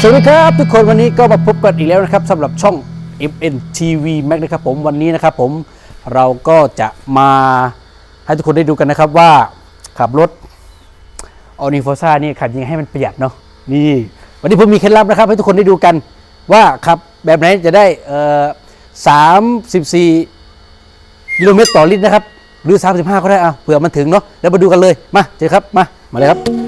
สวัสดีครับทุกคนวันนี้ก็มาพบกันอีกแล้วนะครับสำหรับช่อง MNTV Max นะครับผมวันนี้นะครับผมเราก็จะมาให้ทุกคนได้ดูกันนะครับว่าขับรถออนิโฟซ่านี่ขับยังไงให้มันประหยัดเนาะนี่วันนี้ผมมีเคล็ดลับนะครับ ให้ทุกคนได้ดูกันว่าขับแบบไหนจะได้เอ่อสามสิบสี่กิโลเมตรต่อลิตรนะครับ หรือ 35 ก็ได้เอะเผื่อมันถึงเนาะแล้วมาดูกันเลยมาเจอครับมามาเลยครับ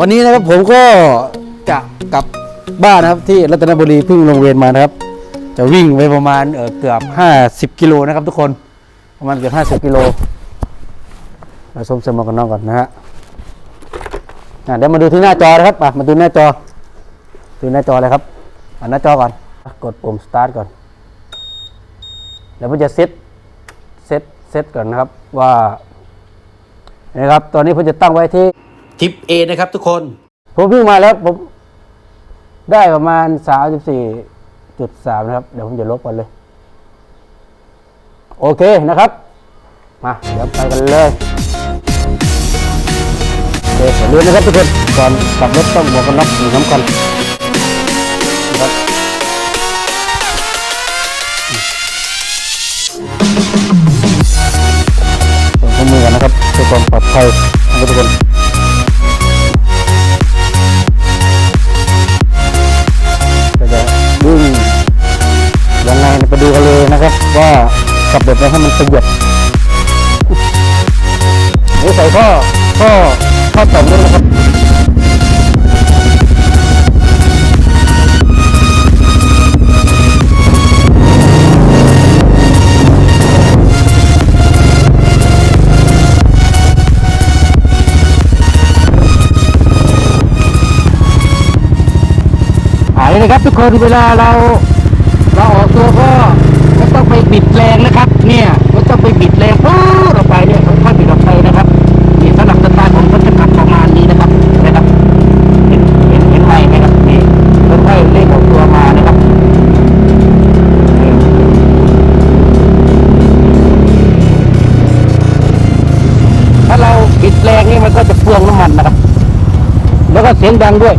วันนี้นะครับผมก็จะกลับบ้านนะครับที่รัตนบุรีเพิ่งลงเรียนมานะครับ จะวิ่งไปประมาณเอ่อเกือบ 50 กิโลนะครับทุกคนประมาณเกือบ50 กิโลเราสมเสมหมวกกันน็อกก่อนนะฮะเดี๋ยวมาดูที่หน้าจอนะครับมาดูหน้าจอดูหน้าจอเลยครับอะหน้าจอก่อนกดปุ่ม start ก่อนเดี๋ยวมันจะเซตเซตเซตก่อนนะครับว่านะครับตอนนี้ผมจะตั้งไว้ที่ ทิป A นะครับทุกคน ผมพิ่งมาแล้วผมได้ประมาณ34.3นะครับ เดี๋ยวผมจะลบกันเลย โอเคนะครับ มา เดี๋ยวไปกันเลยโอเคอย่าลืมนะครับทุกคนก่อนขับรถต้องหมวกกันน็อกหนึ่งสำคัญ ขับแบบไหนให้มันประหยัดนี่ใส่ข้อข้อข้อต่อมด้วยนะครับอ่านี่นะครับทุกคนเวลาเราเราออกตัวก็ไม่ต้อ บิดแรงนะครับ เนี่ยไม่ต้องไปบิดแรงปุ๊บออกไปเนี่ยค่อยๆบิดออกไปนะครับนี่สำหรับสตาร์ผมก็จะขับประมาณนี้นะครับนะครับเห็นเห็นเห็นไหมไหมครับนี่ค่อยๆเร่งออกตัวมานะครับถ้าเราบิดแรงนี่มันก็จะเปลืองน้ำมันนะครับ แล้วก็เสียงดังด้วย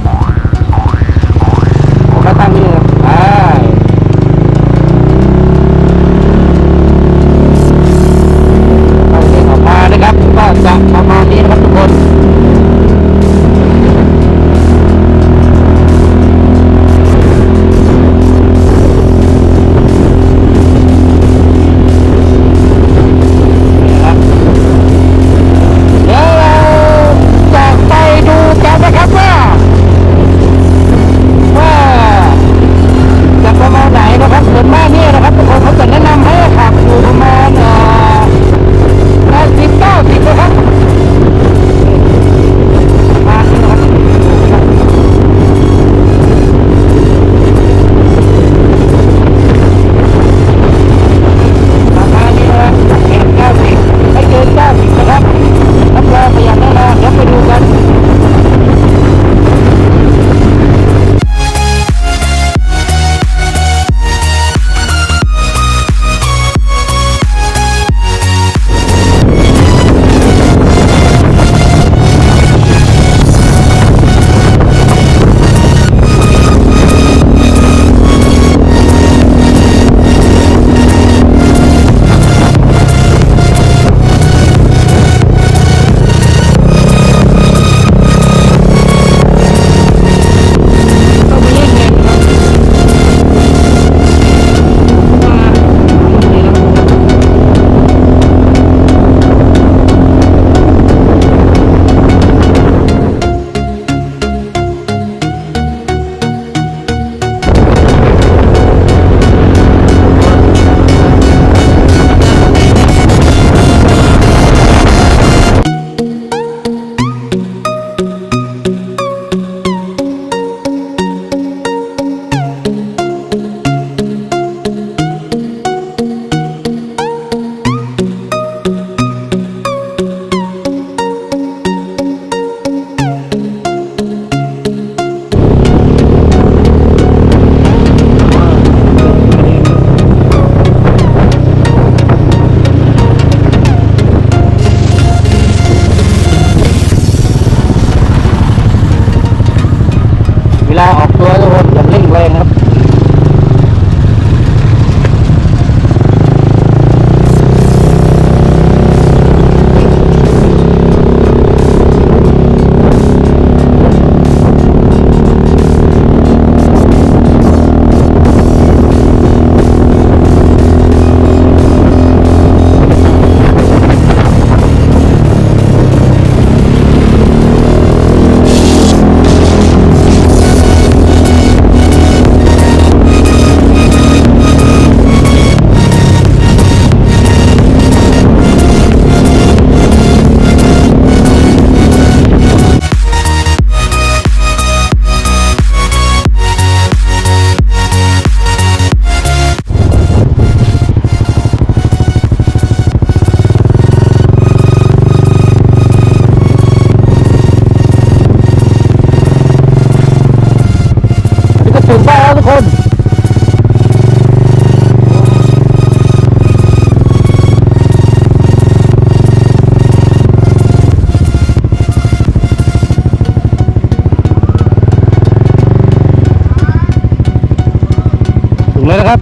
ลยครับ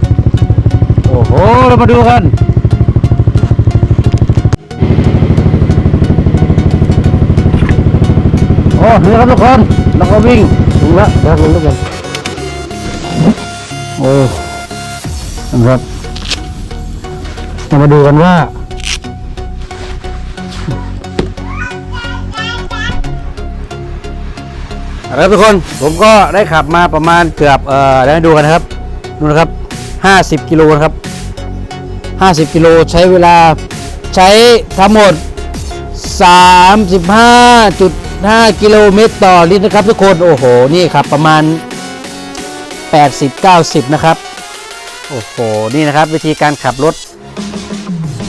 โอ้โห เรามาดูกันโอ้นี่ครับทุกคนเราก็วิ่งถึงล้วเดี๋ยวลงด้วยกันโอ้นะครับเรามาดูกันว่าเอาละครับทุกคนผมก็ได้ขับมาประมาณเกือบเอ่อได้ดูกันนะครับดูนะครับ 50 กิโลครับ 50 กิโลใช้เวลาใช้ทั้งหมด 35.5 กิโลเมตรต่อลิตรนะครับทุกคนโอ้โห นี่ครับประมาณ 80-90 นะครับ โอ้โห นี่นะครับวิธีการขับรถ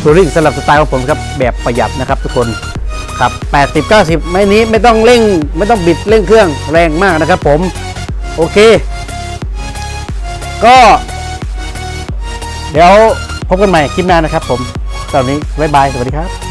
ทัวริงสำหรับสไตล์ของผมครับแบบประหยัดนะครับทุกคนขับ80 90 ไม่นี้ไม่ต้องเร่งไม่ต้องบิดเร่งเครื่องแรงมากนะครับผม โอเค ก็ เดี๋ยวพบกันใหม่คลิปหน้านะครับผมตอนนี้บ๊ายบาย สวัสดีครับ